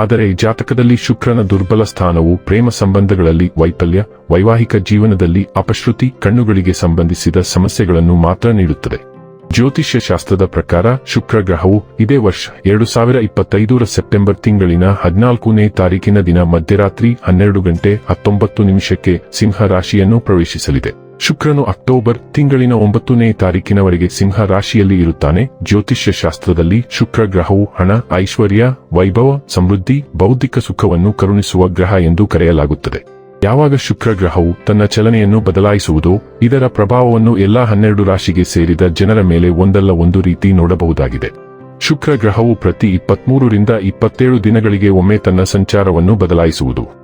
ಆದರೆ ಜಾತಕದಲ್ಲಿ ಶುಕ್ರನ ದುರ್ಬಲ ಸ್ಥಾನವು ಪ್ರೇಮ ಸಂಬಂಧಗಳಲ್ಲಿ ವೈಫಲ್ಯ, ವೈವಾಹಿಕ ಜೀವನದಲ್ಲಿ ಅಪಶ್ರುತಿ, ಕಣ್ಣುಗಳಿಗೆ ಸಂಬಂಧಿಸಿದ ಸಮಸ್ಯೆಗಳನ್ನು ಮಾತ್ರ ನೀಡುತ್ತದೆ. ಜ್ಯೋತಿಷ್ಯ ಶಾಸ್ತ್ರದ ಪ್ರಕಾರ ಶುಕ್ರ ಗ್ರಹವು ಇದೇ ವರ್ಷ ಎರಡು ಸಾವಿರ ಇಪ್ಪತ್ತೈದರ ಸೆಪ್ಟೆಂಬರ್ ತಿಂಗಳಿನ ಹದಿನಾಲ್ಕನೇ ತಾರೀಕಿನ ದಿನ ಮಧ್ಯರಾತ್ರಿ ಹನ್ನೆರಡು ಗಂಟೆ ಹತ್ತೊಂಬತ್ತು ನಿಮಿಷಕ್ಕೆ ಸಿಂಹ ರಾಶಿಯನ್ನು ಪ್ರವೇಶಿಸಲಿದೆ. ಶುಕ್ರನು ಅಕ್ಟೋಬರ್ ತಿಂಗಳಿನ ಒಂಬತ್ತನೇ ತಾರೀಕಿನವರೆಗೆ ಸಿಂಹ ರಾಶಿಯಲ್ಲಿ ಇರುತ್ತಾನೆ. ಜ್ಯೋತಿಷ್ಯ ಶಾಸ್ತ್ರದಲ್ಲಿ ಶುಕ್ರ ಗ್ರಹವು ಹಣ, ಐಶ್ವರ್ಯ, ವೈಭವ, ಸಮೃದ್ಧಿ, ಬೌದ್ಧಿಕ ಸುಖವನ್ನು ಕರುಣಿಸುವ ಗ್ರಹ ಎಂದು ಕರೆಯಲಾಗುತ್ತದೆ. ಯಾವಾಗ ಶುಕ್ರ ಗ್ರಹವು ತನ್ನ ಚಲನೆಯನ್ನು ಬದಲಾಯಿಸುವುದು, ಇದರ ಪ್ರಭಾವವನ್ನು ಎಲ್ಲಾ ಹನ್ನೆರಡು ರಾಶಿಗೆ ಸೇರಿದ ಜನರ ಮೇಲೆ ಒಂದಲ್ಲ ಒಂದು ರೀತಿ ನೋಡಬಹುದಾಗಿದೆ. ಶುಕ್ರ ಗ್ರಹವು ಪ್ರತಿ ಇಪ್ಪತ್ಮೂರರಿಂದ ಇಪ್ಪತ್ತೇಳು ದಿನಗಳಿಗೆ ಒಮ್ಮೆ ತನ್ನ ಸಂಚಾರವನ್ನು ಬದಲಾಯಿಸುವುದು.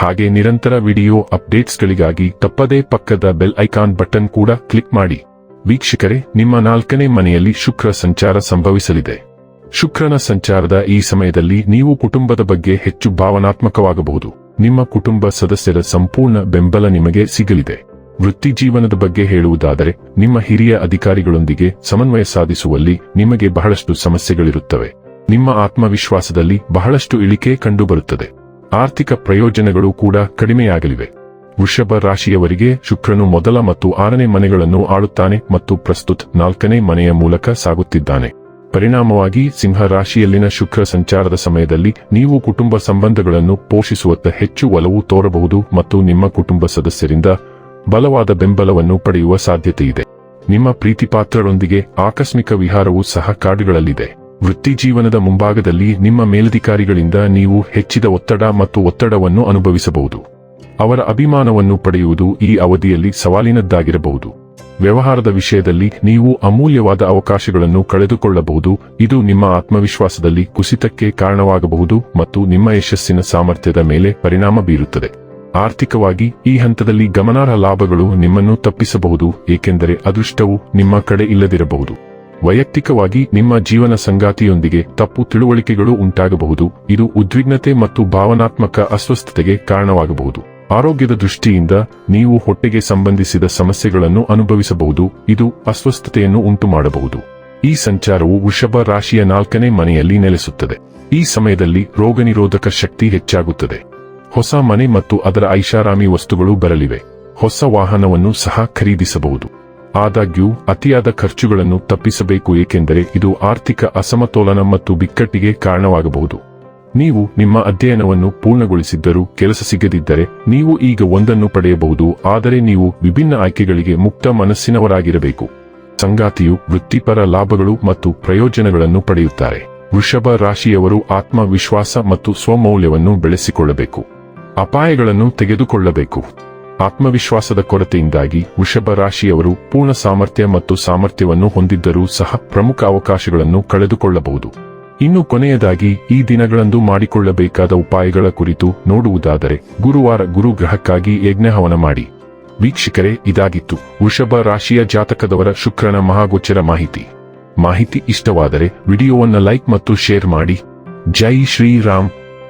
ಹಾಗೆ ನಿರಂತರ ವಿಡಿಯೋ ಅಪ್ಡೇಟ್ಸ್ಗಳಿಗಾಗಿ ತಪ್ಪದೇ ಪಕ್ಕದ ಬೆಲ್ ಐಕಾನ್ ಬಟನ್ ಕೂಡ ಕ್ಲಿಕ್ ಮಾಡಿ. ವೀಕ್ಷಕರೇ, ನಿಮ್ಮ ನಾಲ್ಕನೇ ಮನೆಯಲ್ಲಿ ಶುಕ್ರ ಸಂಚಾರ ಸಂಭವಿಸಲಿದೆ. ಶುಕ್ರನ ಸಂಚಾರದ ಈ ಸಮಯದಲ್ಲಿ ನೀವು ಕುಟುಂಬದ ಬಗ್ಗೆ ಹೆಚ್ಚು ಭಾವನಾತ್ಮಕವಾಗಬಹುದು. ನಿಮ್ಮ ಕುಟುಂಬ ಸದಸ್ಯರ ಸಂಪೂರ್ಣ ಬೆಂಬಲ ನಿಮಗೆ ಸಿಗಲಿದೆ. ವೃತ್ತಿ ಜೀವನದ ಬಗ್ಗೆ ಹೇಳುವುದಾದರೆ, ನಿಮ್ಮ ಹಿರಿಯ ಅಧಿಕಾರಿಗಳೊಂದಿಗೆ ಸಮನ್ವಯ ಸಾಧಿಸುವಲ್ಲಿ ನಿಮಗೆ ಬಹಳಷ್ಟು ಸಮಸ್ಯೆಗಳಿರುತ್ತವೆ. ನಿಮ್ಮ ಆತ್ಮವಿಶ್ವಾಸದಲ್ಲಿ ಬಹಳಷ್ಟು ಇಳಿಕೆ ಕಂಡುಬರುತ್ತದೆ. ಆರ್ಥಿಕ ಪ್ರಯೋಜನಗಳು ಕೂಡ ಕಡಿಮೆಯಾಗಲಿವೆ. ವೃಷಭ ರಾಶಿಯವರಿಗೆ ಶುಕ್ರನು ಮೊದಲ ಮತ್ತು ಆರನೇ ಮನೆಗಳನ್ನು ಆಳುತ್ತಾನೆ ಮತ್ತು ಪ್ರಸ್ತುತ ನಾಲ್ಕನೇ ಮನೆಯ ಮೂಲಕ ಸಾಗುತ್ತಿದ್ದಾನೆ. ಪರಿಣಾಮವಾಗಿ ಸಿಂಹ ರಾಶಿಯಲ್ಲಿನ ಶುಕ್ರ ಸಂಚಾರದ ಸಮಯದಲ್ಲಿ ನೀವು ಕುಟುಂಬ ಸಂಬಂಧಗಳನ್ನು ಪೋಷಿಸುವತ್ತ ಹೆಚ್ಚು ಒಲವು ತೋರಬಹುದು ಮತ್ತು ನಿಮ್ಮ ಕುಟುಂಬ ಸದಸ್ಯರಿಂದ ಬಲವಾದ ಬೆಂಬಲವನ್ನು ಪಡೆಯುವ ಸಾಧ್ಯತೆಯಿದೆ. ನಿಮ್ಮ ಪ್ರೀತಿಪಾತ್ರರೊಂದಿಗೆ ಆಕಸ್ಮಿಕ ವಿಹಾರವು ಸಹ ಕಾಡುಗಳಲ್ಲಿದೆ. ವೃತ್ತಿ ಜೀವನದ ಮುಂಭಾಗದಲ್ಲಿ ನಿಮ್ಮ ಮೇಲಧಿಕಾರಿಗಳಿಂದ ನೀವು ಹೆಚ್ಚಿದ ಒತ್ತಡ ಮತ್ತು ಒತ್ತಡವನ್ನು ಅನುಭವಿಸಬಹುದು. ಅವರ ಅಭಿಮಾನವನ್ನು ಪಡೆಯುವುದು ಈ ಅವಧಿಯಲ್ಲಿ ಸವಾಲಿನದ್ದಾಗಿರಬಹುದು. ವ್ಯವಹಾರದ ವಿಷಯದಲ್ಲಿ ನೀವು ಅಮೂಲ್ಯವಾದ ಅವಕಾಶಗಳನ್ನು ಕಳೆದುಕೊಳ್ಳಬಹುದು, ಇದು ನಿಮ್ಮ ಆತ್ಮವಿಶ್ವಾಸದಲ್ಲಿ ಕುಸಿತಕ್ಕೆ ಕಾರಣವಾಗಬಹುದು ಮತ್ತು ನಿಮ್ಮ ಯಶಸ್ಸಿನ ಸಾಮರ್ಥ್ಯದ ಮೇಲೆ ಪರಿಣಾಮ ಬೀರುತ್ತದೆ. ಆರ್ಥಿಕವಾಗಿ ಈ ಹಂತದಲ್ಲಿ ಗಮನಾರ್ಹ ಲಾಭಗಳು ನಿಮ್ಮನ್ನು ತಪ್ಪಿಸಬಹುದು, ಏಕೆಂದರೆ ಅದೃಷ್ಟವು ನಿಮ್ಮ ಕಡೆ ಇಲ್ಲದಿರಬಹುದು. ವೈಯಕ್ತಿಕವಾಗಿ ನಿಮ್ಮ ಜೀವನ ಸಂಗಾತಿಯೊಂದಿಗೆ ತಪ್ಪು ತಿಳುವಳಿಕೆಗಳು ಉಂಟಾಗಬಹುದು. ಇದು ಉದ್ವಿಗ್ನತೆ ಮತ್ತು ಭಾವನಾತ್ಮಕ ಅಸ್ವಸ್ಥತೆಗೆ ಕಾರಣವಾಗಬಹುದು. ಆರೋಗ್ಯದ ದೃಷ್ಟಿಯಿಂದ ನೀವು ಹೊಟ್ಟೆಗೆ ಸಂಬಂಧಿಸಿದ ಸಮಸ್ಯೆಗಳನ್ನು ಅನುಭವಿಸಬಹುದು. ಇದು ಅಸ್ವಸ್ಥತೆಯನ್ನು ಉಂಟುಮಾಡಬಹುದು. ಈ ಸಂಚಾರವು ವೃಷಭ ರಾಶಿಯ ನಾಲ್ಕನೇ ಮನೆಯಲ್ಲಿ ನೆಲೆಸುತ್ತದೆ. ಈ ಸಮಯದಲ್ಲಿ ರೋಗನಿರೋಧಕ ಶಕ್ತಿ ಹೆಚ್ಚಾಗುತ್ತದೆ. ಹೊಸ ಮನೆ ಮತ್ತು ಅದರ ಐಷಾರಾಮಿ ವಸ್ತುಗಳು ಬರಲಿವೆ. ಹೊಸ ವಾಹನವನ್ನು ಸಹ ಖರೀದಿಸಬಹುದು. ಆದಾಗ್ಯೂ, ಅತಿಯಾದ ಖರ್ಚುಗಳನ್ನು ತಪ್ಪಿಸಬೇಕು ಏಕೆಂದರೆ ಇದು ಆರ್ಥಿಕ ಅಸಮತೋಲನ ಮತ್ತು ಬಿಕ್ಕಟ್ಟಿಗೆ ಕಾರಣವಾಗಬಹುದು. ನೀವು ನಿಮ್ಮ ಅಧ್ಯಯನವನ್ನು ಪೂರ್ಣಗೊಳಿಸಿದ್ದರೂ ಕೆಲಸ ಸಿಗದಿದ್ದರೆ, ನೀವು ಈಗ ಒಂದನ್ನು ಪಡೆಯಬಹುದು, ಆದರೆ ನೀವು ವಿಭಿನ್ನ ಆಯ್ಕೆಗಳಿಗೆ ಮುಕ್ತ ಮನಸ್ಸಿನವರಾಗಿರಬೇಕು. ಸಂಗಾತಿಯು ವೃತ್ತಿಪರ ಲಾಭಗಳು ಮತ್ತು ಪ್ರಯೋಜನಗಳನ್ನು ಪಡೆಯುತ್ತಾರೆ. ವೃಷಭ ರಾಶಿಯವರು ಆತ್ಮವಿಶ್ವಾಸ ಮತ್ತು ಸ್ವಮೌಲ್ಯವನ್ನು ಬೆಳೆಸಿಕೊಳ್ಳಬೇಕು. ಅಪಾಯಗಳನ್ನು ತೆಗೆದುಕೊಳ್ಳಬೇಕು. ಆತ್ಮವಿಶ್ವಾಸದ ಕೊರತೆಯಿಂದಾಗಿ ವೃಷಭ ರಾಶಿಯವರು ಪೂರ್ಣ ಸಾಮರ್ಥ್ಯ ಮತ್ತು ಸಾಮರ್ಥ್ಯವನ್ನು ಹೊಂದಿದ್ದರೂ ಸಹ ಪ್ರಮುಖ ಅವಕಾಶಗಳನ್ನು ಕಳೆದುಕೊಳ್ಳಬಹುದು. ಇನ್ನು ಕೊನೆಯದಾಗಿ, ಈ ದಿನಗಳಂದು ಮಾಡಿಕೊಳ್ಳಬೇಕಾದ ಉಪಾಯಗಳ ಕುರಿತು ನೋಡುವುದಾದರೆ, ಗುರುವಾರ ಗುರು ಗ್ರಹಕ್ಕಾಗಿ ಯಜ್ಞಹವನ ಮಾಡಿ. ವೀಕ್ಷಕರೇ, ಇದಾಗಿತ್ತು. ವೃಷಭ ರಾಶಿಯ ಜಾತಕದವರ ಶುಕ್ರನ ಮಹಾಗೋಚರ ಮಾಹಿತಿ. ಮಾಹಿತಿ ಇಷ್ಟವಾದರೆ, ವಿಡಿಯೋವನ್ನು ಲೈಕ್ ಮತ್ತು ಶೇರ್ ಮಾಡಿ. ಜೈ ಶ್ರೀರಾಮ್.